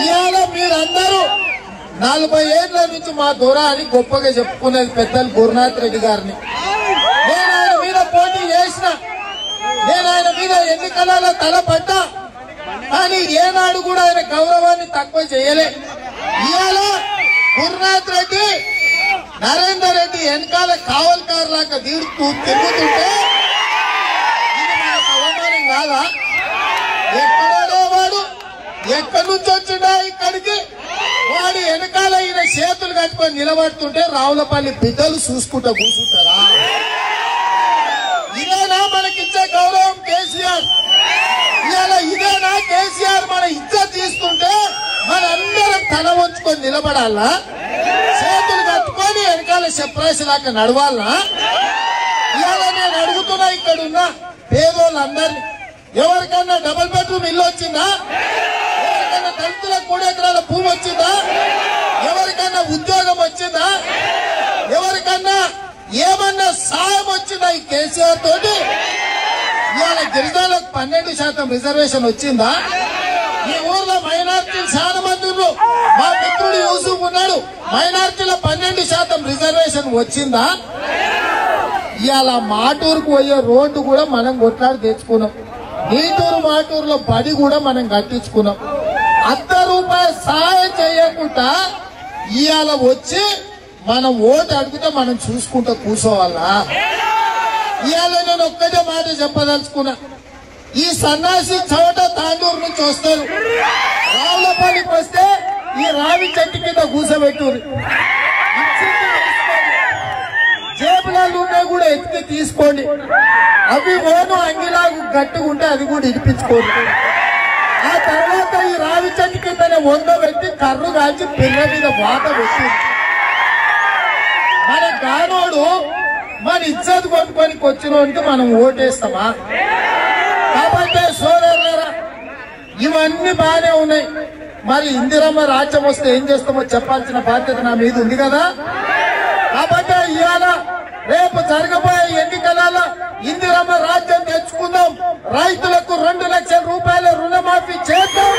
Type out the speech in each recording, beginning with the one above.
ఇవాళ మీరందరూ నలభై ఏళ్ళ నుంచి మా దూరాన్ని అని గొప్పగా చెప్పుకునేది పెద్దలు గురునాథ్ రెడ్డి గారిని. నేను ఆయన మీద పోటీ చేసిన నేను ఆయన మీద ఎన్నికలలో తలపడ్డా కానీ ఏనాడు కూడా ఆయన గౌరవాన్ని తక్కువ చేయలే. ఇవాళ గురునాథ్ రెడ్డి నరేందర్ రెడ్డి వెనకాల కావల్కారు లాగా తిరుగుతుంటే కాదా? ఎక్కడో వాడు ఎక్కడి నుంచి వచ్చిండా ఇక్కడికి. వాడు వెనకాల ఈయన చేతులు కట్టుకొని నిలబడుతుంటే రావులపల్లి బిడ్డలు చూసుకుంటా కూర్చుంటారా? ఇదేనా మనకిచ్చే గౌరవం కేసీఆర్? ఇవాళ ఇదేనా కేసీఆర్ మన ఇజ్జత్ తీసుకుంటే మనందరం తల వంచుకొని నిలబడాలా? చేతులు కట్టుకొని వెనకాల సెప్రైస్ లాగా నడవాలా? ఇవాళ నేను అడుగుతున్నా ఇక్కడ ఉన్న పేదోళ్ళందరినీ. ఎవరికన్నా డబుల్ బెడ్రూమ్ ఇల్లు వచ్చిందా? ఎవరికన్నా దళితులకు మూడు ఎకరాల భూమి వచ్చిందా? ఎవరికన్నా ఉద్యోగం వచ్చిందా? ఎవరికన్నా ఏమన్నా సాయం వచ్చిందా ఈ కేసీఆర్ తోటి? ఇవాళ గిరిజనులకు పన్నెండు శాతం రిజర్వేషన్ వచ్చిందా? ఈ ఊర్లో మైనార్టీలు చాలా మంది ఉన్నారు. మా మిత్రుడు యూసుఫ్ ఉన్నాడు. మైనార్టీల పన్నెండు శాతం రిజర్వేషన్ వచ్చిందా? ఇవాళ మాటూరుకు పోయే రోడ్డు కూడా మనం కొట్లాడి తెచ్చుకున్నాం. ఈటూరు మాటూరులో బడి కూడా మనం కట్టించుకున్నాం. అర్ధ రూపాయి సహాయం చేయకుండా ఇవాళ వచ్చి మనం ఓటు అడిగితే మనం చూసుకుంటూ కూర్చోవాలా? ఇవాళ నేను ఒక్కటే మాట చెప్పదలుచుకున్నా. ఈ సన్నాసి చోట తాండూరు నుంచి వస్తారు. రావులపల్లికి వస్తే ఈ రావి చెట్టు కింద కూసబెట్టురు అంగిలాలు ఉన్నా కూడా ఎత్తి తీసుకోండి. అవి ఓను అంగిలాగు గట్టుకుంటే ఉంటే అది కూడా ఇడిపించుకోండి ఆ తర్వాత ఈ రావి చెట్టు కిందనే వంద పెట్టి కర్రు కాల్చి పిల్ల మీద వాత పెట్టింది. మన గానోడు మన ఇజ్జత్ కొనుక్కొని వచ్చినోనికి మనం ఓటేస్తామా? కాబట్టి సోదరులరా ఇవన్నీ బాగానే ఉన్నాయి. మరి ఇందిరమ్మ రాజ్యం వస్తే ఏం చేస్తామో చెప్పాల్సిన బాధ్యత నా మీద ఉంది కదా? కాబట్టి ఇవాళ రేపు జరగబోయే ఎన్నికలలో ఇందిరమ్మ రాజ్యం తెచ్చుకుందాం. రైతులకు రెండు లక్షల రూపాయల రుణమాఫీ చేద్దాం.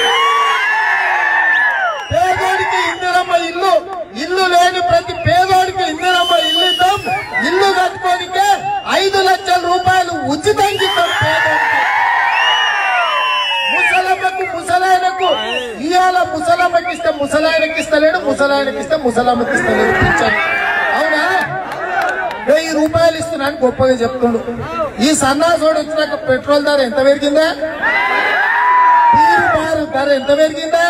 పేదోడికి ఇందిరమ్మ ఇల్లు ఇల్లు లేని ప్రతి పేదోడికి ఇందిరమ్మ ఇల్లు ఇద్దాం. ఇల్లు కట్టుకోనికే ఐదు లక్షల రూపాయలు ఉచితంగా ఇద్దాం పేదోడికి. ముసలమ్మకు ముసలాయనకు ఇవాళ ముసలమ్మకి ఇస్తే ముసలాయనకి ఇస్తలేడు ముసలాయనకి ఇస్తే ముసలమ్మకి ఇస్తలేడు వెయ్యి రూపాయలు ఇస్తున్నాను గొప్పగా చెప్తుండు. ఈ సన్నాసోడు వచ్చినాక పెట్రోల్ ధర ఎంత పెరిగిందా? బీరు ధర ఎంత పెరిగిందా?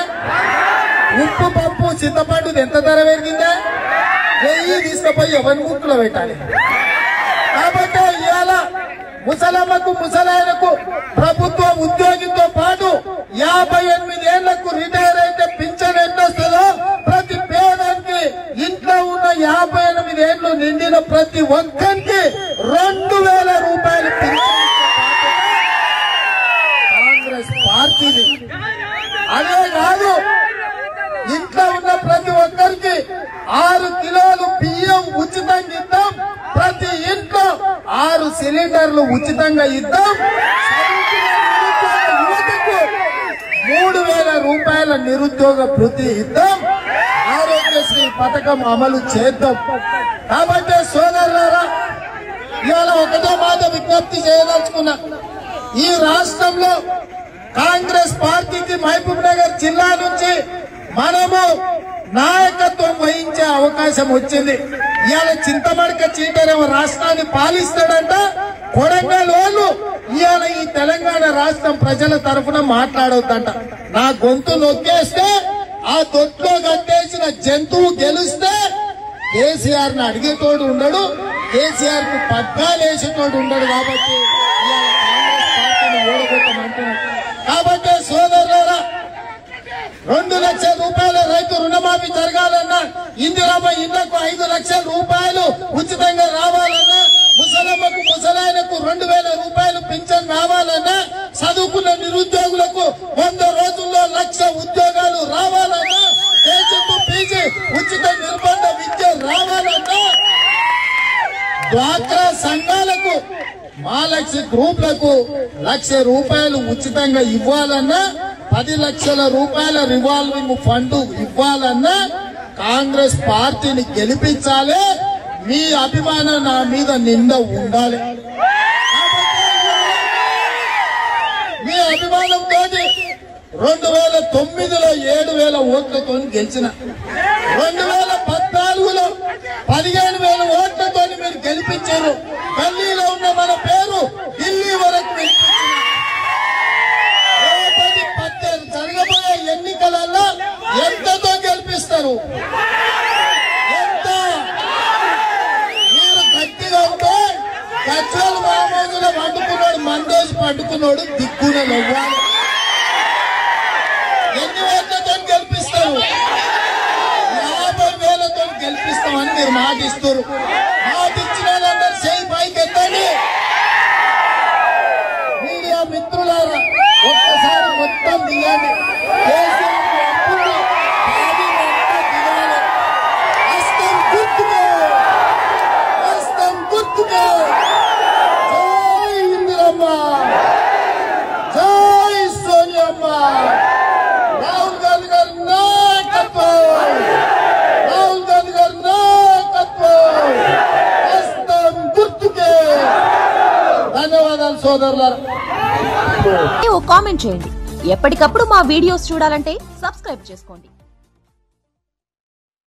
ఉప్పు పప్పు చింతపండు ఎంత ధర పెరిగిందా? వెయ్యి తీసుకుపోయి ఎవరి ముక్కులో పెట్టాలి? కాబట్టి ఇవాళ ముసలమ్మకు ముసలాయనకు ప్రభుత్వ ఉద్యోగితో పాటు యాభై ఏళ్ళు ప్రతి ఒక్కరికి రెండు వేల రూపాయలు కాంగ్రెస్ పార్టీది. అదే కాదు ఇంట్లో ఉన్న ప్రతి ఒక్కరికి ఆరు కిలోలు బియ్యం ఉచితంగా ఇద్దాం. ప్రతి ఇంట్లో ఆరు సిలిండర్లు ఉచితంగా ఇద్దాం. మూడు వేల రూపాయల నిరుద్యోగ భృతి ఇద్దాం. ఆరోగ్యశ్రీ పథకం అమలు చేద్దాం. కాబట్టి విజ్ఞప్తి చేయదలుచుకున్నా. ఈ రాష్ట్రంలో కాంగ్రెస్ పార్టీకి మహబూబ్ నగర్ జిల్లా నుంచి మనము నాయకత్వం వహించే అవకాశం వచ్చింది. ఇవాళ చింతమడక చీటరేమో రాష్ట్రాన్ని పాలిస్తాడంట కొడంగల్ వాళ్ళు ఇవాళ ఈ తెలంగాణ రాష్ట్రం ప్రజల తరఫున మాట్లాడొద్దంట. నా గొంతు నొక్కేస్తే ఆ దొట్లో కట్టేసిన జంతువు గెలిస్తే కేసీఆర్ని అడిగేతోడు ఉండడు. కేసీఆర్కు పగ్గాలు వేసేటోడు ఉండడు కాబట్టి కాంగ్రెస్ పార్టీని కాబట్టి సోదరులారా రెండు లక్షల రూపాయల రైతు రుణమాఫీ జరగాలన్నా ఇందిరామ ఇళ్ళకు ఐదు లక్షల రూపాయలు ఉచితంగా రావాలన్నా ముసలమ్మకు ముసలాయనకు రెండు వేల రూపాయలు పింఛన్ రావాలన్నా చదువుకున్న నిరుద్యోగులకు వంద రోజుల్లో లక్ష ఉద్యోగాలు రావాలి డ్వాక్రా సంఘాలకు మహాలక్ష్మి గ్రూప్లకు లక్ష రూపాయలు ఉచితంగా ఇవ్వాలన్నా పది లక్షల రూపాయల రివాల్వింగ్ ఫండ్ ఇవ్వాలన్నా కాంగ్రెస్ పార్టీని గెలిపించాలి. మీ అభిమానం నా మీద నిండా ఉండాలి. మీ అభిమానంతో రెండు వేల తొమ్మిదిలో ఏడు వేల ఓట్లతో గెలిచిన. రెండు వేల మందేసి దిక్కున నవ్వాలి. ఎన్ని వేలతో గెలిపిస్తారు. యాభై వేలతో గెలిపిస్తామని మీరు మాట ఇస్తారు మాట ఇచ్చిన వాళ్ళందరూ చేయి పైకి ఎత్తండి మీడియా మిత్రులారా ఒక్కసారి మొత్తం దిగండి సోదరులారా. ఓ కామెంట్ చేయండి. ఎప్పటికప్పుడు మా వీడియోస్ చూడాలంటే సబ్స్క్రైబ్ చేసుకోండి.